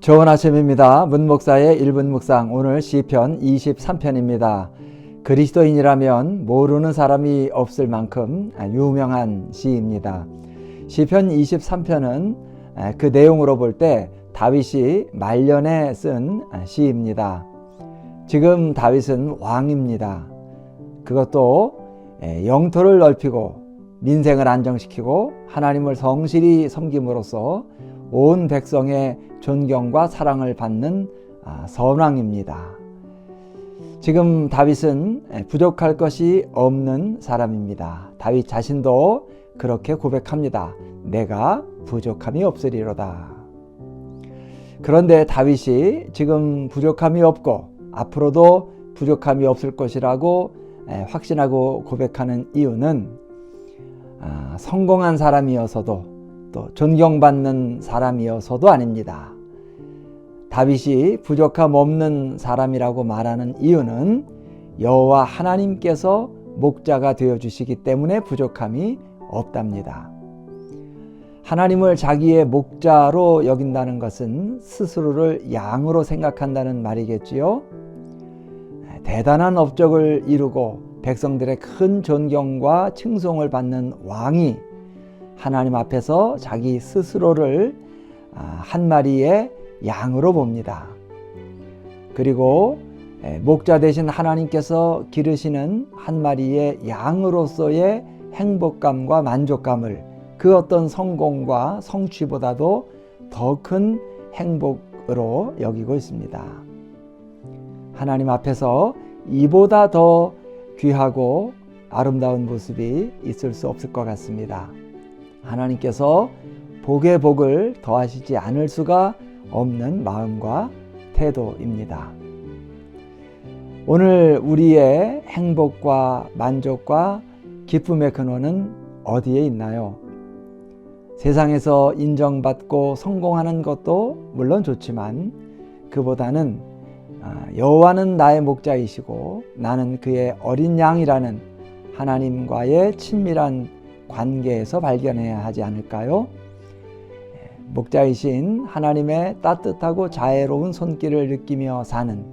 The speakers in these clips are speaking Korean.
좋은 아침입니다. 문목사의 1분 묵상 오늘 시편 23편입니다. 그리스도인이라면 모르는 사람이 없을 만큼 유명한 시입니다. 시편 23편은 그 내용으로 볼 때 다윗이 말년에 쓴 시입니다. 지금 다윗은 왕입니다. 그것도 영토를 넓히고 민생을 안정시키고 하나님을 성실히 섬김으로써 온 백성의 존경과 사랑을 받는 선왕입니다. 지금 다윗은 부족할 것이 없는 사람입니다. 다윗 자신도 그렇게 고백합니다. 내가 부족함이 없으리로다. 그런데 다윗이 지금 부족함이 없고 앞으로도 부족함이 없을 것이라고 확신하고 고백하는 이유는 성공한 사람이어서도 또 존경받는 사람이어서도 아닙니다. 다윗이 부족함 없는 사람이라고 말하는 이유는 여호와 하나님께서 목자가 되어 주시기 때문에 부족함이 없답니다. 하나님을 자기의 목자로 여긴다는 것은 스스로를 양으로 생각한다는 말이겠지요. 대단한 업적을 이루고 백성들의 큰 존경과 칭송을 받는 왕이 하나님 앞에서 자기 스스로를 한 마리의 양으로 봅니다. 그리고 목자 대신 하나님께서 기르시는 한 마리의 양으로서의 행복감과 만족감을 그 어떤 성공과 성취보다도 더 큰 행복으로 여기고 있습니다. 하나님 앞에서 이보다 더 귀하고 아름다운 모습이 있을 수 없을 것 같습니다. 하나님께서 복의 복을 더하시지 않을 수가 없는 마음과 태도입니다. 오늘 우리의 행복과 만족과 기쁨의 근원은 어디에 있나요? 세상에서 인정받고 성공하는 것도 물론 좋지만 그보다는 여호와는 나의 목자이시고 나는 그의 어린 양이라는 하나님과의 친밀한 관계에서 발견해야 하지 않을까요? 목자이신 하나님의 따뜻하고 자애로운 손길을 느끼며 사는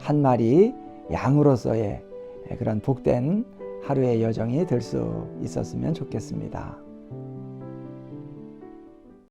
한 마리 양으로서의 그런 복된 하루의 여정이 될 수 있었으면 좋겠습니다.